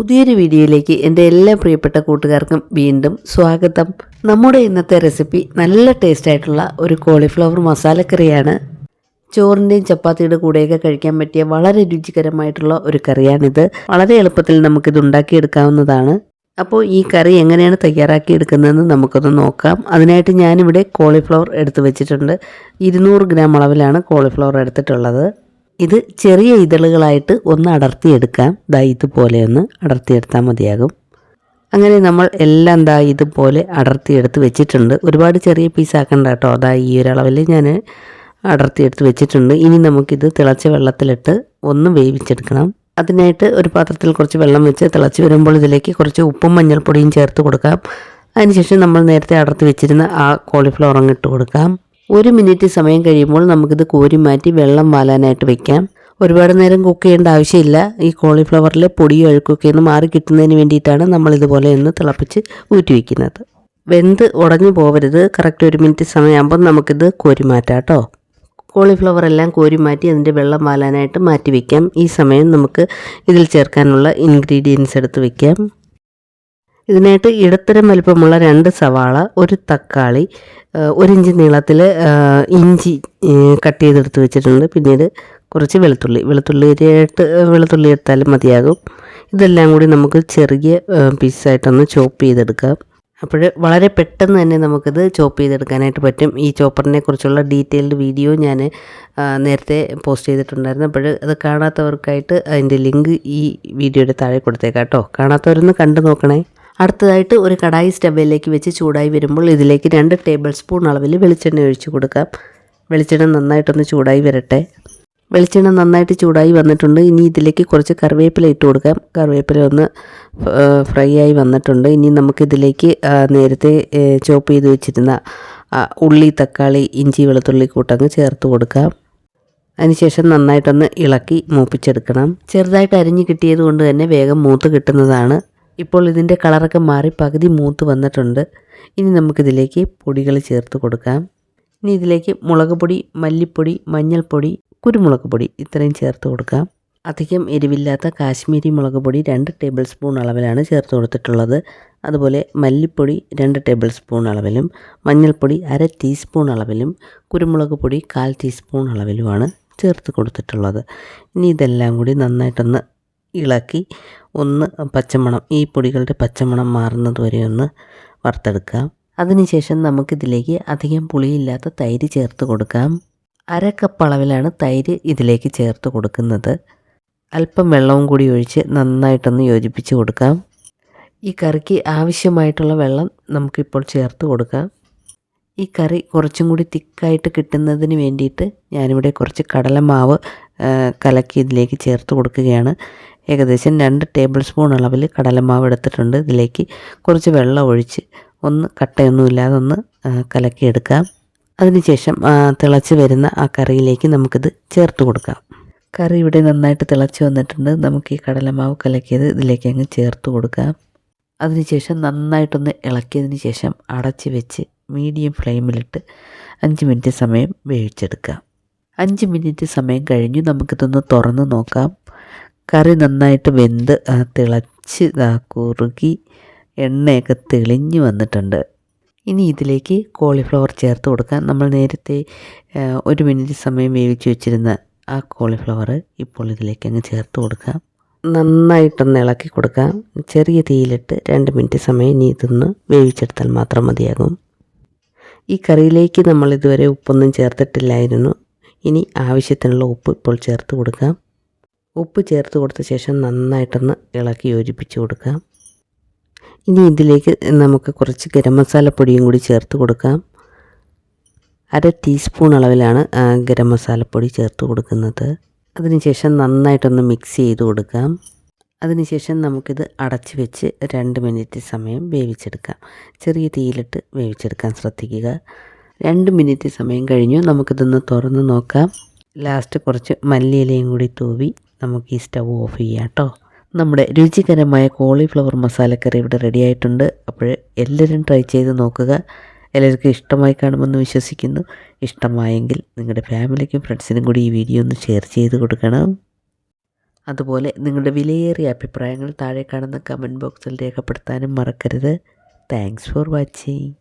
പുതിയൊരു വീഡിയോയിലേക്ക് എന്റെ എല്ലാ പ്രിയപ്പെട്ട കൂട്ടുകാർക്കും വീണ്ടും സ്വാഗതം. നമ്മുടെ ഇന്നത്തെ റെസിപ്പി നല്ല ടേസ്റ്റ് ആയിട്ടുള്ള ഒരു കോളിഫ്ലവർ മസാലക്കറിയാണ്. ചോറിന്റെയും ചപ്പാത്തിയുടെ കൂടെയൊക്കെ കഴിക്കാൻ പറ്റിയ വളരെ രുചികരമായിട്ടുള്ള ഒരു കറിയാണിത്. വളരെ എളുപ്പത്തിൽ നമുക്കിത് ഉണ്ടാക്കിയെടുക്കാവുന്നതാണ്. അപ്പോൾ ഈ കറി എങ്ങനെയാണ് തയ്യാറാക്കി തയ്യാറാക്കിയെടുക്കുന്നതെന്ന് നമുക്കൊന്ന് നോക്കാം. അതിനായിട്ട് ഞാനിവിടെ കോളിഫ്ലവർ എടുത്ത് വെച്ചിട്ടുണ്ട്. ഇരുന്നൂറ് ഗ്രാം അളവിലാണ് കോളിഫ്ലവർ എടുത്തിട്ടുള്ളത്. ഇത് ചെറിയ ഇതളുകളായിട്ട് ഒന്ന് അടർത്തിയെടുക്കാം. ദാ ഇതുപോലെ ഒന്ന് അടർത്തിയെടുത്താൽ മതിയാകും. അങ്ങനെ നമ്മൾ എല്ലാം ദാ ഇതുപോലെ അടർത്തിയെടുത്ത് വെച്ചിട്ടുണ്ട്. ഒരുപാട് ചെറിയ പീസാക്കണ്ട കേട്ടോ. അതാ ഈ ഒരളവിൽ ഞാൻ അടർത്തിയെടുത്ത് വെച്ചിട്ടുണ്ട്. ഇനി നമുക്കിത് തിളച്ച വെള്ളത്തിലിട്ട് ഒന്ന് വേവിച്ചെടുക്കണം. അതിനായിട്ട് ഒരു പാത്രത്തിൽ കുറച്ച് വെള്ളം വെച്ച് തിളച്ച് വരുമ്പോൾ ഇതിലേക്ക് കുറച്ച് ഉപ്പും മഞ്ഞൾപ്പൊടിയും ചേർത്ത് കൊടുക്കാം. അതിനുശേഷം നമ്മൾ നേരത്തെ അടർത്തി വെച്ചിരുന്ന ആ കോളിഫ്ലവർ അങ്ങ് ഇട്ട് കൊടുക്കാം. ഒരു മിനിറ്റ് സമയം കഴിയുമ്പോൾ നമുക്കിത് കോരി മാറ്റി വെള്ളം വാലാനായിട്ട് വെക്കാം. ഒരുപാട് നേരം കുക്ക് ചെയ്യേണ്ട ആവശ്യമില്ല. ഈ കോളിഫ്ലവറിലെ പൊടിയും അഴുക്കൊക്കെ ഒന്ന് മാറി കിട്ടുന്നതിന് വേണ്ടിയിട്ടാണ് നമ്മൾ ഇതുപോലെ ഒന്ന് തിളപ്പിച്ച് ഊറ്റി വയ്ക്കുന്നത് വെന്ത് ഉടഞ്ഞു പോവരുത്. കറക്റ്റ് ഒരു മിനിറ്റ് സമയമാകുമ്പോൾ നമുക്കിത് കോരി മാറ്റാം കേട്ടോ. കോളിഫ്ലവർ എല്ലാം കോരി മാറ്റി അതിന്റെ വെള്ളം വാലാനായിട്ട് മാറ്റി വയ്ക്കാം ഈ സമയം നമുക്ക് ഇതിൽ ചേർക്കാനുള്ള ഇൻഗ്രീഡിയൻസ് എടുത്ത് വയ്ക്കാം ഇതിനായിട്ട് ഇടത്തരം വലിപ്പമുള്ള രണ്ട് സവാള ഒരു തക്കാളി ഒരിഞ്ച് നീളത്തിൽ ഇഞ്ചി കട്ട് ചെയ്തെടുത്ത് വെച്ചിട്ടുണ്ട്. പിന്നീട് കുറച്ച് വെളുത്തുള്ളി. വെളുത്തുള്ളി അരിയായിട്ട് വെളുത്തുള്ളി എടുത്താലും മതിയാകും. ഇതെല്ലാം കൂടി നമുക്ക് ചെറിയ പീസായിട്ടൊന്ന് ചോപ്പ് ചെയ്തെടുക്കാം. അപ്പോൾ വളരെ പെട്ടെന്ന് തന്നെ നമുക്കിത് ചോപ്പ് ചെയ്തെടുക്കാനായിട്ട് പറ്റും. ഈ ചോപ്പറിനെ കുറിച്ചുള്ള ഡീറ്റെയിൽഡ് വീഡിയോ ഞാൻ നേരത്തെ പോസ്റ്റ് ചെയ്തിട്ടുണ്ടായിരുന്നു. അപ്പോൾ അത് കാണാത്തവർക്കായിട്ട് അതിന്റെ ലിങ്ക് ഈ വീഡിയോയുടെ താഴെ കൊടുത്തേക്കാം കേട്ടോ. കാണാത്തവരൊന്ന് കണ്ടു നോക്കണേ. അടുത്തതായിട്ട് ഒരു കടായി സ്റ്റവിലേക്ക് വെച്ച് ചൂടായി വരുമ്പോൾ ഇതിലേക്ക് രണ്ട് ടേബിൾ സ്പൂൺ അളവിൽ വെളിച്ചെണ്ണ ഒഴിച്ചു കൊടുക്കാം. വെളിച്ചെണ്ണ നന്നായിട്ടൊന്ന് ചൂടായി വരട്ടെ. വെളിച്ചെണ്ണ നന്നായിട്ട് ചൂടായി വന്നിട്ടുണ്ട്. ഇനി ഇതിലേക്ക് കുറച്ച് കറിവേപ്പില ഇട്ട് കൊടുക്കാം. കറിവേപ്പില ഒന്ന് ഫ്രൈ ആയി വന്നിട്ടുണ്ട്. ഇനി നമുക്കിതിലേക്ക് നേരത്തെ ചോപ്പ് ചെയ്ത് വെച്ചിരുന്ന ഉള്ളി തക്കാളി ഇഞ്ചി വെളുത്തുള്ളി കൂട്ടങ്ങ് ചേർത്ത് കൊടുക്കാം. അതിനുശേഷം നന്നായിട്ടൊന്ന് ഇളക്കി മൂപ്പിച്ചെടുക്കണം. ചെറുതായിട്ട് അരിഞ്ഞ് കിട്ടിയത് കൊണ്ട് തന്നെ വേഗം മൂത്ത് കിട്ടുന്നതാണ്. ഇപ്പോൾ ഇതിന്റെ കളറൊക്കെ മാറി പകുതി മൂത്ത് വന്നിട്ടുണ്ട്. ഇനി നമുക്കിതിലേക്ക് പൊടികൾ ചേർത്ത് കൊടുക്കാം. ഇനി ഇതിലേക്ക് മുളക് പൊടി മല്ലിപ്പൊടി മഞ്ഞൾപ്പൊടി കുരുമുളക് പൊടി ഇത്രയും ചേർത്ത് കൊടുക്കാം. അധികം എരിവില്ലാത്ത കാശ്മീരി മുളക് പൊടി രണ്ട് ടേബിൾ സ്പൂൺ അളവിലാണ് ചേർത്ത് കൊടുത്തിട്ടുള്ളത്. അതുപോലെ മല്ലിപ്പൊടി രണ്ട് ടേബിൾ സ്പൂൺ അളവിലും മഞ്ഞൾപ്പൊടി അര ടീസ്പൂൺ അളവിലും കുരുമുളക് പൊടി കാൽ ടീസ്പൂൺ അളവിലുമാണ് ചേർത്ത് കൊടുത്തിട്ടുള്ളത്. ഇനി ഇതെല്ലാം കൂടി നന്നായിട്ടൊന്ന് ഇളക്കി ഒന്ന് പച്ചമണം ഈ പൊടികളുടെ പച്ചമണം മാറുന്നത് വരെ ഒന്ന് വറുത്തെടുക്കാം അതിനുശേഷം നമുക്കിതിലേക്ക് അധികം പുളിയില്ലാത്ത തൈര് ചേർത്ത് കൊടുക്കാം. അര കപ്പ് അളവിലാണ് തൈര് ഇതിലേക്ക് ചേർത്ത് കൊടുക്കുന്നത്. അല്പം വെള്ളവും കൂടി ഒഴിച്ച് നന്നായിട്ടൊന്ന് യോജിപ്പിച്ച് കൊടുക്കാം. ഈ കറിക്ക് ആവശ്യമായിട്ടുള്ള വെള്ളം നമുക്കിപ്പോൾ ചേർത്ത് കൊടുക്കാം. ഈ കറി കുറച്ചും കൂടി തിക്കായിട്ട് കിട്ടുന്നതിന് വേണ്ടിയിട്ട് ഞാനിവിടെ കുറച്ച് കടലമാവ് കലക്കി ഇതിലേക്ക് ചേർത്ത് കൊടുക്കുകയാണ്. ഏകദേശം രണ്ട് ടേബിൾ സ്പൂൺ അളവിൽ കടലമാവ് എടുത്തിട്ടുണ്ട്. ഇതിലേക്ക് കുറച്ച് വെള്ളം ഒഴിച്ച് ഒന്ന് കട്ടയൊന്നുമില്ലാതെ ഒന്ന് കലക്കിയെടുക്കാം. അതിനുശേഷം തിളച്ച് വരുന്ന ആ കറിയിലേക്ക് നമുക്കിത് ചേർത്ത് കൊടുക്കാം. കറി ഇവിടെ നന്നായിട്ട് തിളച്ച് വന്നിട്ടുണ്ട്. നമുക്ക് ഈ കടലമാവ് കലക്കിയത് ഇതിലേക്ക് അങ്ങ് ചേർത്ത് കൊടുക്കാം. അതിനുശേഷം നന്നായിട്ടൊന്ന് ഇളക്കിയതിന് ശേഷം അടച്ച് വെച്ച് മീഡിയം ഫ്ലെയിമിലിട്ട് അഞ്ച് മിനിറ്റ് സമയം വേവിച്ചെടുക്കാം. അഞ്ച് മിനിറ്റ് സമയം കഴിഞ്ഞു. നമുക്കിതൊന്ന് തുറന്ന് നോക്കാം. കറി നന്നായിട്ട് വെന്ത് തിളച്ച് കുറുകി എണ്ണയൊക്കെ തെളിഞ്ഞു വന്നിട്ടുണ്ട്. ഇനി ഇതിലേക്ക് കോളിഫ്ലവർ ചേർത്ത് കൊടുക്കാം. നമ്മൾ നേരത്തെ ഒരു മിനിറ്റ് സമയം വേവിച്ച് വെച്ചിരുന്ന ആ കോളിഫ്ലവർ ഇപ്പോൾ ഇതിലേക്ക് അങ്ങ് ചേർത്ത് കൊടുക്കാം. നന്നായിട്ടൊന്ന് ഇളക്കി കൊടുക്കാം. ചെറിയ തീയിലിട്ട് രണ്ട് മിനിറ്റ് സമയം ഇനി ഇതൊന്ന് വേവിച്ചെടുത്താൽ മാത്രം മതിയാകും. ഈ കറിയിലേക്ക് നമ്മൾ ഇതുവരെ ഉപ്പൊന്നും ചേർത്തിട്ടില്ലായിരുന്നു. ഇനി ആവശ്യത്തിനുള്ള ഉപ്പ് ഇപ്പോൾ ചേർത്ത് കൊടുക്കാം ഉപ്പ് ചേർത്ത് കൊടുത്ത ശേഷം നന്നായിട്ടൊന്ന് ഇളക്കി യോജിപ്പിച്ച് കൊടുക്കാം ഇനി ഇതിലേക്ക് നമുക്ക് കുറച്ച് ഗരം മസാലപ്പൊടിയും കൂടി ചേർത്ത് കൊടുക്കാം. അര ടീസ്പൂൺ അളവിലാണ് ഗരം മസാലപ്പൊടി ചേർത്ത് കൊടുക്കുന്നത്. അതിനുശേഷം നന്നായിട്ടൊന്ന് മിക്സ് ചെയ്ത് കൊടുക്കാം. അതിനുശേഷം നമുക്കിത് അടച്ച് വെച്ച് രണ്ട് മിനിറ്റ് സമയം വേവിച്ചെടുക്കാം. ചെറിയ തീയിലിട്ട് വേവിച്ചെടുക്കാൻ ശ്രദ്ധിക്കുക. രണ്ട് മിനിറ്റ് സമയം കഴിഞ്ഞു. നമുക്കിതൊന്ന് തുറന്ന് നോക്കാം. ലാസ്റ്റ് കുറച്ച് മല്ലിയിലയും കൂടി തൂവി നമുക്ക് ഈ സ്റ്റവ് ഓഫ് ചെയ്യാം കേട്ടോ. നമ്മുടെ രുചികരമായ കോളിഫ്ലവർ മസാലക്കറി ഇവിടെ റെഡി ആയിട്ടുണ്ട്. അപ്പോൾ എല്ലാവരും ട്രൈ ചെയ്ത് നോക്കുക. എല്ലാവർക്കും ഇഷ്ടമായി കാണുമെന്ന് വിശ്വസിക്കുന്നു. ഇഷ്ടമായെങ്കിൽ നിങ്ങളുടെ ഫാമിലിക്കും ഫ്രണ്ട്സിനും കൂടി ഈ വീഡിയോ ഒന്ന് ഷെയർ ചെയ്ത് കൊടുക്കണം. അതുപോലെ നിങ്ങളുടെ വിലയേറിയ അഭിപ്രായങ്ങൾ താഴെ കാണുന്ന കമന്റ് ബോക്സിൽ രേഖപ്പെടുത്താനും മറക്കരുത്. Thanks for watching